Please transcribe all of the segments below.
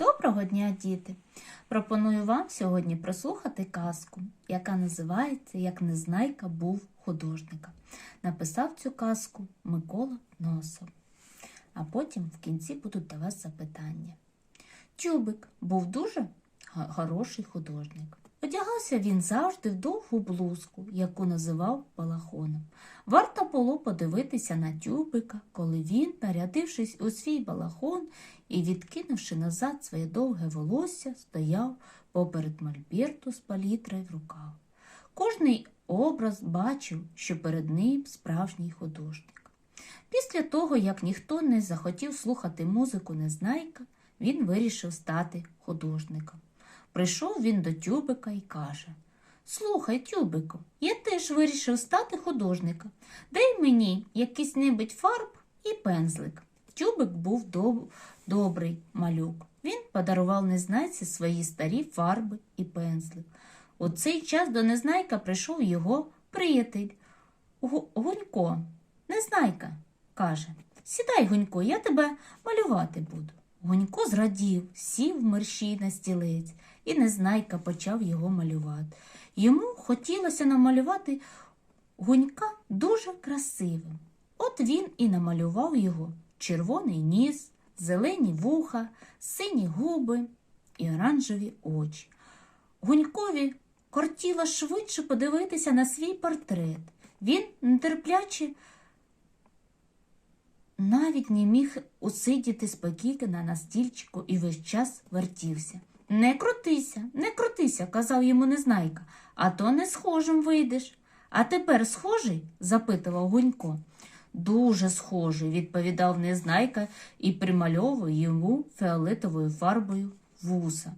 Доброго дня, діти! Пропоную вам сьогодні прослухати казку, яка називається Як Незнайка був художником. Написав цю казку Микола Носов. А потім в кінці будуть до вас запитання. Тюбик був дуже хороший художник. Одягався він завжди в довгу блузку, яку називав балахоном. Варто було подивитися на тюбика, коли він, нарядившись у свій балахон і відкинувши назад своє довге волосся, стояв поперед мольберту з палітрою в руках. Кожний образ бачив, що перед ним справжній художник. Після того, як ніхто не захотів слухати музику Незнайка, він вирішив стати художником. Прийшов він до Тюбика і каже Слухай, Тюбику, я теж вирішив стати художником. Дай мені якийсь небудь фарб і пензлик. Тюбик був доб- добрий малюк. Він подарував незнайці свої старі фарби і пензлик. У цей час до незнайка прийшов його приятель Гунько. Незнайка, каже, сідай, Гунько, я тебе малювати буду. Гунько зрадів, сів мерщій на стілець, і незнайка почав його малювати. Йому хотілося намалювати Гунька дуже красивим. От він і намалював його червоний ніс, зелені вуха, сині губи і оранжеві очі. Гунькові кортіло швидше подивитися на свій портрет. Він нетерпляче навіть не міг усидіти спокійно на стільчику і весь час вертівся. Не крутися, не крутися, казав йому незнайка, а то не схожим вийдеш. А тепер схожий? запитував Гунько. Дуже схожий, відповідав незнайка і примальовував йому фіолетовою фарбою вуса.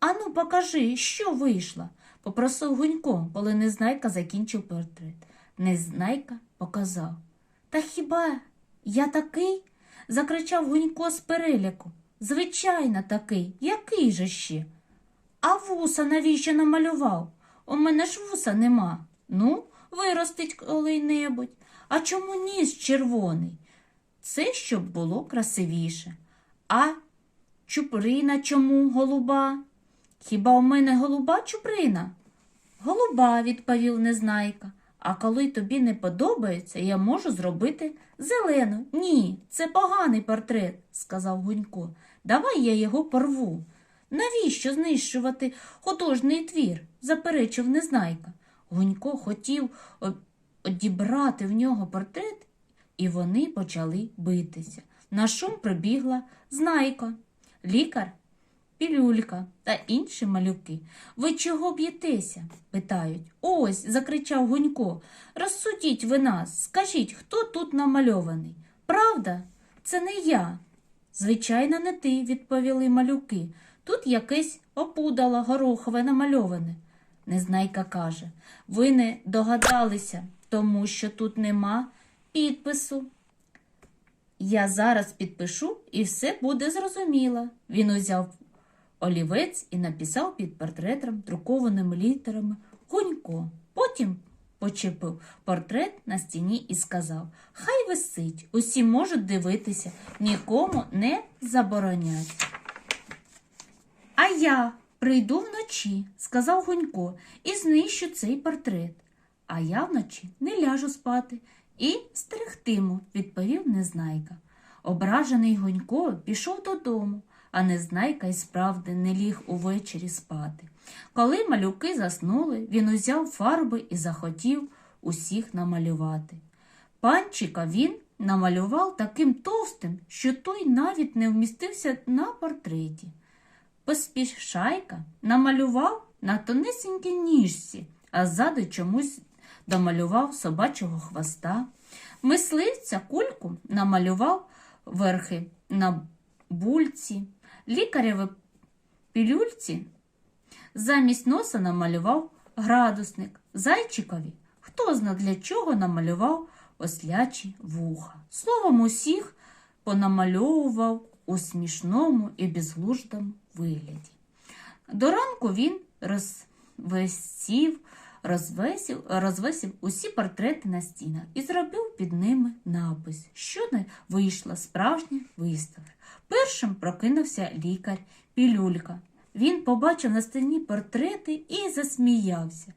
Ану, покажи, що вийшло, попросив Гунько, коли незнайка закінчив портрет. Незнайка показав. Та хіба я такий? закричав Гунько з переляку. Звичайно, такий. Який же ще? А вуса навіщо намалював? У мене ж вуса нема. Ну, виростить коли-небудь. А чому ніс червоний? Це щоб було красивіше. А чуприна чому голуба? Хіба у мене голуба чуприна? Голуба, відповів незнайка. А коли тобі не подобається, я можу зробити зелену. Ні, це поганий портрет, сказав Гунько. Давай я його порву. Навіщо знищувати художній твір? заперечив незнайка. Гунько хотів одібрати в нього портрет, і вони почали битися. На шум прибігла знайка, лікар, пілюлька та інші малюки. Ви чого б'єтеся? питають. Ось, закричав Гунько. Розсудіть ви нас, скажіть, хто тут намальований? Правда? Це не я. Звичайно, не ти, відповіли малюки. Тут якесь опудало горохове намальоване. Незнайка каже, ви не догадалися, тому що тут нема підпису. Я зараз підпишу і все буде зрозуміло. Він узяв олівець і написав під портретом друкованими літерами Гунько. Потім почепив портрет на стіні і сказав Хай висить, усі можуть дивитися, нікому не заборонять. А я прийду вночі, сказав Гунько, і знищу цей портрет. А я вночі не ляжу спати і стерегтиму, відповів Незнайка. Ображений Гунько пішов додому, а Незнайка й справді не ліг увечері спати. Коли малюки заснули, він узяв фарби і захотів усіх намалювати. Панчика він намалював таким товстим, що той навіть не вмістився на портреті. Поспішайка намалював на тонесенькій ніжці, а ззаду чомусь домалював собачого хвоста. Мисливця кульку намалював верхи на бульці, лікареві пілюльці замість носа намалював градусник, зайчикові, хто зна для чого намалював ослячі вуха. Словом, усіх понамальовував у смішному і безглуздому вигляді. До ранку він розвесів, розвесив, розвесив усі портрети на стінах і зробив під ними напис, що не вийшла справжня виставка. Першим прокинувся лікар Пілюлька. Він побачив на стіні портрети і засміявся.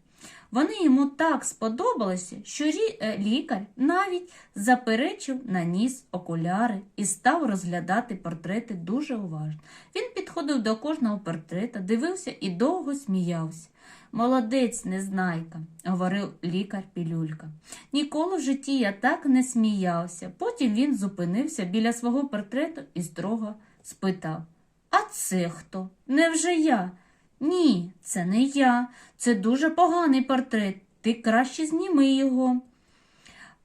Вони йому так сподобалися, що е, лікар навіть заперечив на ніс окуляри і став розглядати портрети дуже уважно. Він підходив до кожного портрета, дивився і довго сміявся. Молодець, незнайка, говорив лікар Пілюлька. Ніколи в житті я так не сміявся. Потім він зупинився біля свого портрету і строго спитав: А це хто? Невже я? Ні, це не я. Це дуже поганий портрет. Ти краще зніми його.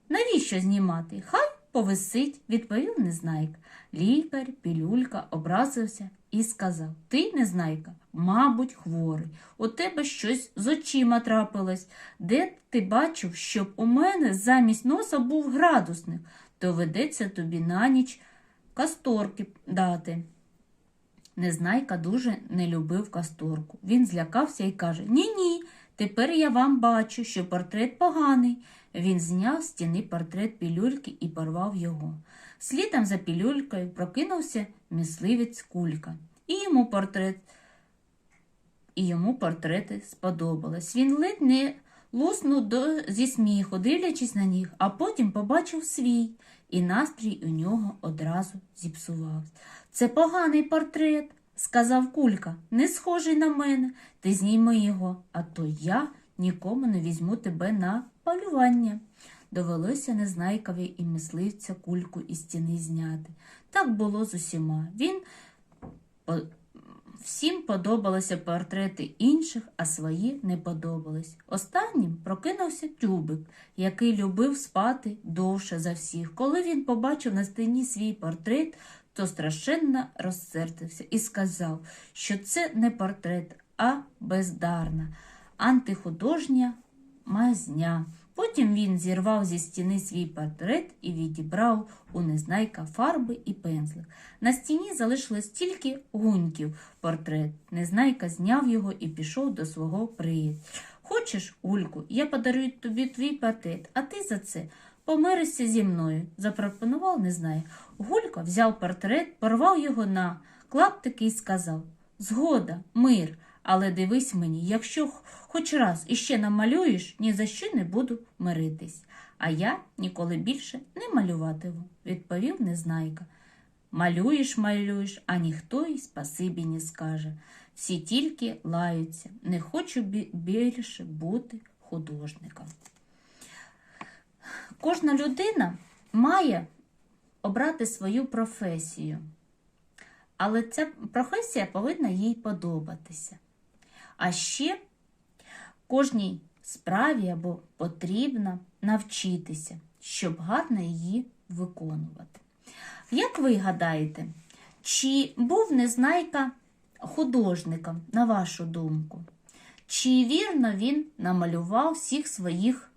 Навіщо знімати? Хай повисить, відповів незнайка. Лікар, пілюлька образився і сказав: Ти, незнайка, мабуть, хворий. У тебе щось з очима трапилось. Де ти бачив, щоб у мене замість носа був градусник? Доведеться тобі на ніч касторки дати. Незнайка дуже не любив касторку. Він злякався і каже: Ні, ні, тепер я вам бачу, що портрет поганий. Він зняв з стіни портрет пілюльки і порвав його. Слідом за пілюлькою прокинувся мисливець кулька. І йому портрет, і йому портрети сподобались. Він ледь не луснув до, зі сміху, дивлячись на них, а потім побачив свій, і настрій у нього одразу зіпсувався. Це поганий портрет, сказав кулька, не схожий на мене. Ти зніми його, а то я нікому не візьму тебе на полювання. Довелося незнайкові і мисливця кульку із стіни зняти. Так було з усіма. Він Всім подобалися портрети інших, а свої не подобались. Останнім прокинувся тюбик, який любив спати довше за всіх. Коли він побачив на стіні свій портрет, то страшенно розсердився і сказав, що це не портрет, а бездарна, антихудожня мазня. Потім він зірвав зі стіни свій портрет і відібрав у незнайка фарби і пензлик. На стіні залишилось тільки гуньків портрет. Незнайка зняв його і пішов до свого приятеля. Хочеш, Ульку, я подарую тобі твій портрет, а ти за це помиришся зі мною, запропонував незнайка. Гулька взяв портрет, порвав його на клаптики і сказав Згода, мир, але дивись мені, якщо хоч раз іще намалюєш, ні за що не буду миритись. А я ніколи більше не малюватиму, відповів незнайка. Малюєш, малюєш, а ніхто й спасибі не скаже. Всі тільки лаються. Не хочу більше бути художником. Кожна людина має обрати свою професію, але ця професія повинна їй подобатися. А ще кожній справі або потрібно навчитися, щоб гарно її виконувати. Як ви гадаєте, чи був Незнайка художником, на вашу думку? Чи вірно він намалював всіх своїх